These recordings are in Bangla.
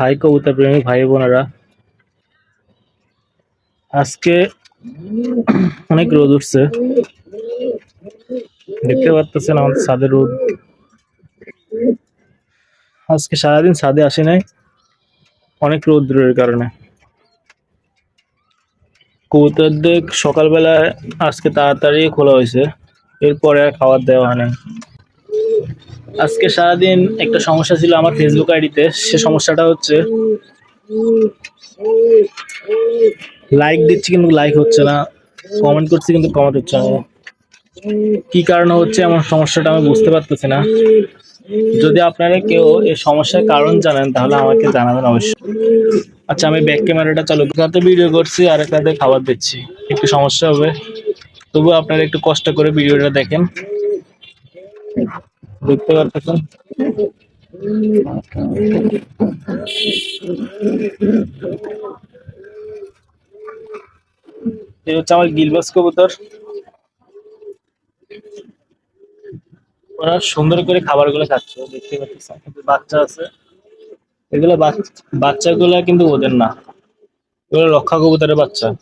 হাই কবুতর প্রেমী, ভাই বোনেরা। আজকে অনেক রোদ উঠছে। দেখতে পাচ্ছেন আমাদের ছাদের রোদ। আজকে সারাদিন ছাদে আসে নাই। অনেক রৌদ্রের কারণে। কবুতর দেখ সকালবেলায় আজকে তাড়াতাড়ি খোলা হয়েছে। এরপরে আর খাবার দেওয়া হয় নাই। আজকে সারাদিন একটা সমস্যা ছিল আমার ফেসবুক আইডিতে। সে সমস্যাটা হচ্ছে লাইক দিচ্ছি কিন্তু লাইক হচ্ছে না কমেন্ট করছি কিন্তু কমেন্ট হচ্ছে না। কি কারণে হচ্ছে এমন সমস্যাটা আমি বুঝতে পারতেছি না। যদি আপনারা কেউ এই সমস্যার কারণ জানেন, তাহলে আমাকে জানাবেন অবশ্যই। আচ্ছা আমি ব্যাক ক্যামেরাটা চালু হাতে ভিডিও করছি, আর একটা খাবার দিচ্ছি। একটু সমস্যা হবে। তবুও আপনারা একটু কষ্ট করে ভিডিওটা দেখেন। দেখতে পাচ্ছেন? এই হচ্ছে আমার গিলবাস কবুতর। ওরা সুন্দর করে খাবারগুলো খাচ্ছে, দেখতে পাচ্ছেন? বাচ্চা আছে। এগুলো বাচ- বাচ্চাগুলো কিন্তু ওদের না। এগুলো রক্ষা কবুতরের বাচ্চা।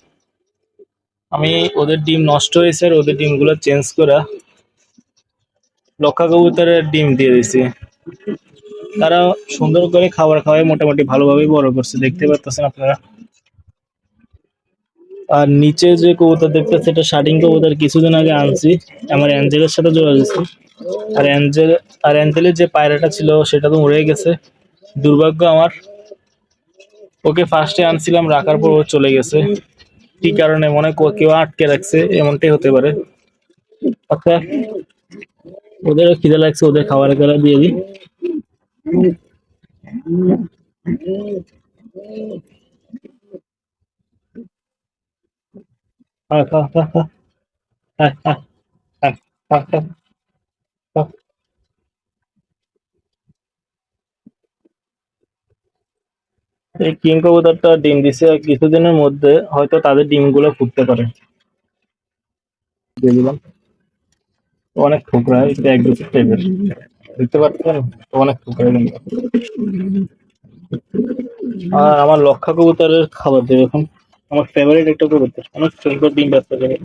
আমি ওদের ডিম নষ্ট হয়েছে, আর ওদের ডিমগুলো চেঞ্জ করে লক্ষা কবুতরের ডিম দিয়ে দিছি। তারা সুন্দর করে খাবার খাওয়ায়, মোটামুটি ভালোভাবেই বড় করছে, দেখতে পাচ্ছেন আপনারা। আর নিচে যে কবুতর দেখতেছে এটা শার্টিং কবুতর কিছুদিন আগে আনছি। আমার অ্যাঞ্জেলের সাথে জোড়া দিচ্ছি আর অ্যাঞ্জেল, আর অ্যাঞ্জেলের যে পায়রাটা ছিল, সেটা তো উড়ে গেছে। দুর্ভাগ্য আমার। ওকে ফার্স্টে আনছিলাম, রাখার পর ও চলে গেছে। কি কারণে মনে কেউ আটকে রাখছে, এমনটাই হতে পারে। আচ্ছা ওদেরও খিদে লাগছে ওদের খাবার খেলা দিয়ে দিই এই কিং কবুতরটা ডিম দিছে কিছুদিনের মধ্যে হয়তো তাদের ডিমগুলো ফুটতে পারে দিয়ে দিলাম অনেক ঠোকরা একটু অ্যাগ্রেসিভ টাইপের দেখতে পাচ্ছেন? অনেক ঠোকরা আর আমার লক্ষা কবুতরের খাবার দেবে এখন। আমার ফেভারিট একটা কবুতর। অনেক সুন্দর ডিম বাচ্চা দেবে।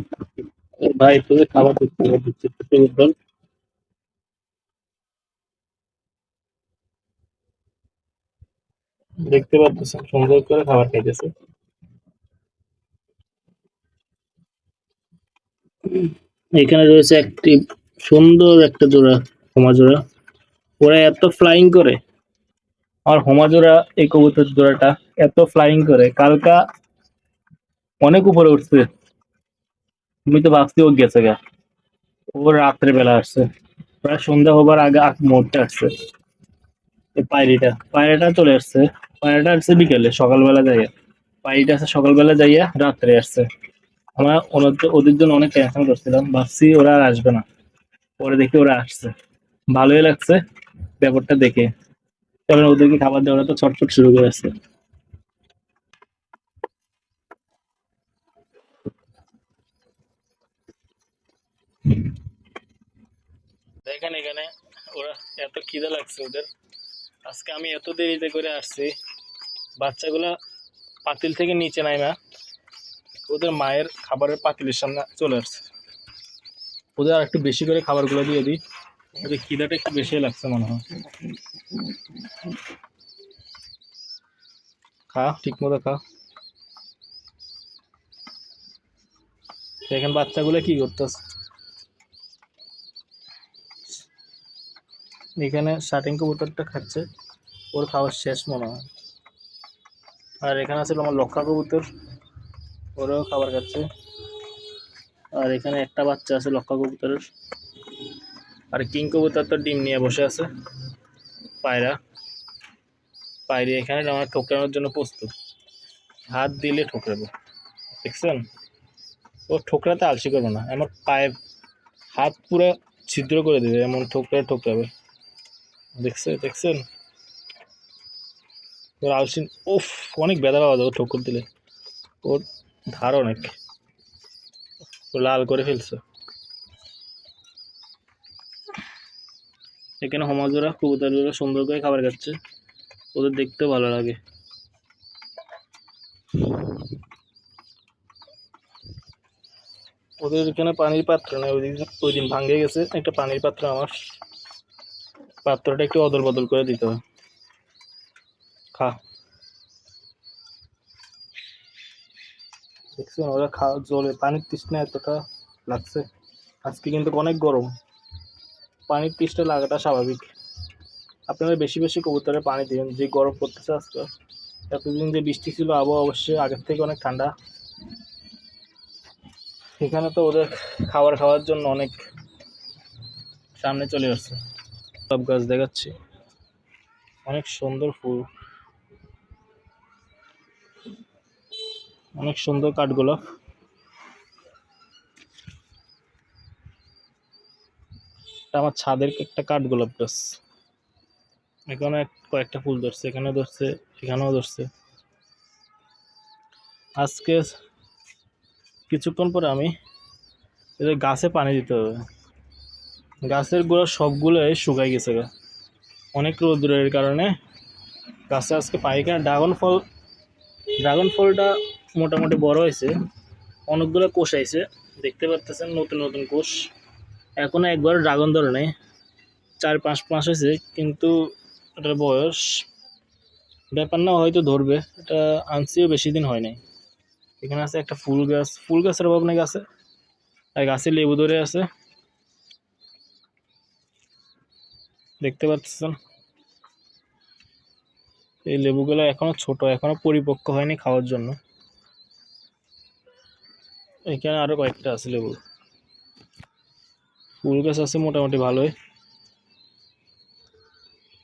ভাই, তোদের খাবার দিচ্ছে কবুতর দেখতে পাচ্ছেন, সুন্দর করে খাবার খাইতেছে। এখানে রয়েছে একটি সুন্দর একটা জোড়া, হোমা জোড়া। ওরা এত ফ্লাইং করে। আর হোমা জোড়া, এই কবুতর জোড়াটা এত ফ্লাইং করে। কালকা অনেক উপরে উঠছে। তুমি তো ভাবছি ও গেছে গা। ও রাত্রে বেলা আসছে। প্রায় সন্ধ্যা হবার আগে আগ মুহূর্তে আসছে। পায়রিটা। পায়রাটা চলে আসছে। পায়রাটা আসছে বিকেলে, সকালবেলা যাইয়া। পায়রিটা আসছে সকালবেলা যাইয়া রাত্রে আসছে। আমরা ওদের জন্য অনেক টেনশন করছিলাম। ভাবছি ওরা আর আসবে না। পরে দেখি ওরা আসছে। ভালোই লাগছে ব্যাপারটা দেখে। কারণ ওদেরকে খাবার দেওয়াটা তো ছটফট শুরু করে আসছে দেখেন এখানে ওরা এত খিদে লাগছে ওদের। আজকে আমি এত দেরিতে করে আসছি। বাচ্চাগুলা পাতিল থেকে নিচে নামা ওদের মায়ের খাবারের পাতিলের সামনে চলে আসছে। ওদের আর একটু বেশি করে খাবারগুলো দিয়ে দিই। ওদের খিদাটা একটু বেশি লাগছে মনে হয়। খা ঠিক মতো খা। দেখেন বাচ্চাগুলো কি করতেছে। এখানে শার্টিং কবুতরটা খাচ্ছে। ওর খাওয়ার শেষ মনে হয়। আর এখানে আছে আমার লক্ষা কবুতর। ওরাও খাবার খাচ্ছে। আর এখানে একটা বাচ্চা আছে লক্ষা কবুতরের। আর কিং কবুতর তো ডিম নিয়ে বসে আছে। পায়রা। পায়রা এখানে আমার ঠোকরানোর জন্য প্রস্তুত। হাত দিলে ঠোকরাবো। দেখছেন? ও ঠোকরাতে আলসি করব না। আমার পায়ে হাত পুরো ছিদ্র করে দেবে। এমন ঠোকরা ঠোকরাবে। দেখছে দেখছেন? ওর আলসি উফ, অনেক ব্যথা পাওয়া যাবে ঠোকর দিলে। ওর ধার অনেক লাল করে ফেলছে। এখানে হোমাজোরা, কবুতরগুলো সুন্দর করে খাবার খাচ্ছে। ওদের দেখতে ভালো লাগে। ওদের এখানে পানির পাত্র নেই। ওই দিন ওই দিন ভাঙ্গে গেছে। একটা পানির পাত্র আমার। পাত্রটা একটু অদল বদল করে দিতে হবে খা। দেখছেন, ওরা খাওয়া জলে পানির তৃষ্ণা এতটা লাগছে। আজকে কিন্তু অনেক গরম। পানির তৃষ্ণা লাগাটা স্বাভাবিক। আপনারা বেশি বেশি কবুতরে পানি দিবেন যে গরম পড়তেছে আজকে। এতদিন যে বৃষ্টি ছিল, আবহাওয়া অবশ্যই আগের থেকে অনেক ঠান্ডা। এখানে তো ওদের খাবার খাওয়ার জন্য অনেক সামনে চলে আসছে। সব গাছ দেখাচ্ছি। অনেক সুন্দর ফুল। অনেক সুন্দর কাঠগোলাপ আমার ছাদের একটা কাঠগোলাপ গাছ এখানে কয়েকটা ফুল ধরছে এখানে ধরছে, এখানেও ধরছে। আজকে কিছুক্ষণ পরে আমি এদের গাছে পানি দিতে হবে। গাছের গোড়া সবগুলোই শুকাই গেছে। অনেক রোদ্রের কারণে গাছে আজকে পাই ড্রাগন ফল, ড্রাগন ফলটা মোটামুটি বড় হয়েছে। অনেকগুলো কোষ আইছে। দেখতে পারতেছেন নতুন নতুন কোষ। এখনও একবার ড্রাগন ধরে নেই। চার পাঁচ মাস হয়েছে, কিন্তু এটার বয়স ব্যাপার না, হয়তো ধরবে। এটা আনছিও বেশি দিন হয় নাই। এখানে আছে একটা ফুল গাছ। ফুল গাছের অভাব নাকি আছে? আর গাছে লেবু ধরে আছে। দেখতে পাচ্ছেন এই লেবুগুলো এখনও ছোট, এখনও পরিপক্ক হয়নি খাওয়ার জন্য। এখানে আরও কয়েকটা আছে লেবু। ফুল গাছ আছে মোটামুটি ভালোই।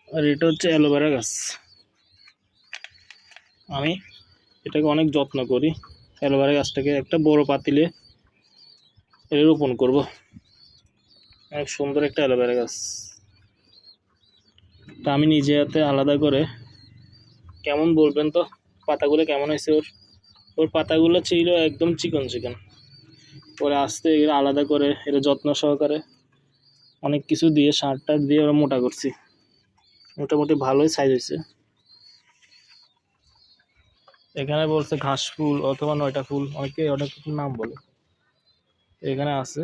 আর এটা হচ্ছে অ্যালোভেরা গাছ। আমি এটাকে অনেক যত্ন করি। অ্যালোভেরা গাছটাকে একটা বড় পাতিলে এটা রোপণ করব। অনেক সুন্দর একটা অ্যালোভেরা গাছ। তা আমি নিজে হাতে আলাদা করে কেমন বলবেন তো? পাতাগুলো কেমন হয়েছে ওর? ওর পাতাগুলো ছিল একদম চিকন চিকন। পরে আস্তে এগুলো আলাদা করে এটা যত্ন সহকারে অনেক কিছু দিয়ে সার টার দিয়ে ওরা মোটা করছি। মোটামুটি ভালোই সাইজ হয়েছে। এখানে বলছে ঘাস ফুল অথবা নয়টা ফুল, অনেকে অনেক কিছু নাম বলে। এখানে আছে।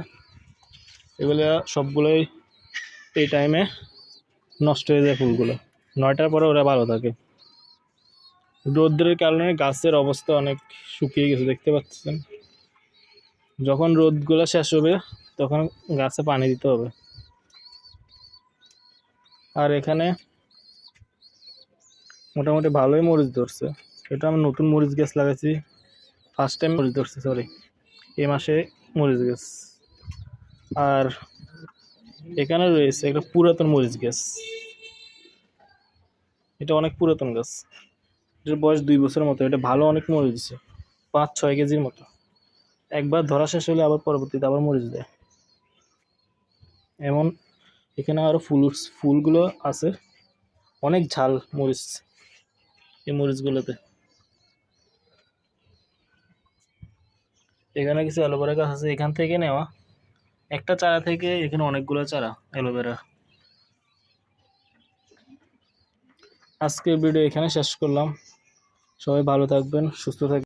এগুলো সবগুলোই এই টাইমে নষ্ট হয়ে যায় ফুলগুলো। নয়টার পরে ওরা ভালো থাকে। রোদ্রের কারণে গাছের অবস্থা অনেক শুকিয়ে গেছে, দেখতে পাচ্ছেন। যখন রোদগুলো শেষ হবে, তখন গাছে পানি দিতে হবে। আর এখানে মোটামুটি ভালোই মরিচ ধরছে। এটা আমি নতুন মরিচ গাছ লাগাইছি ফার্স্ট টাইম মরিচ ধরছে সরি এই মাসে মরিচ গাছ। আর এখানে রয়েছে একটা পুরাতন মরিচ গাছ। এটা অনেক পুরাতন গাছ। এটার বয়স দুই বছরের মতো, এটা ভালো অনেক মরিচ দিচ্ছে পাঁচ ছয় কেজির মতো। একবার ধরা শেষ হলে আবার পরবর্তীতে আবার মরিচ দেয়। এমন এখানে আরও ফুল ফুলগুলো আছে। অনেক ঝাল মরিচ, এই মরিচগুলোতে। এখানে কিছু অ্যালোভেরা গাছ আছে, এখান থেকে নেওয়া। একটা চারা থেকে এখানে অনেকগুলো চারা, অ্যালোভেরা। আজকের ভিডিও এখানে শেষ করলাম। সবাই ভালো থাকবেন, সুস্থ থাকবেন।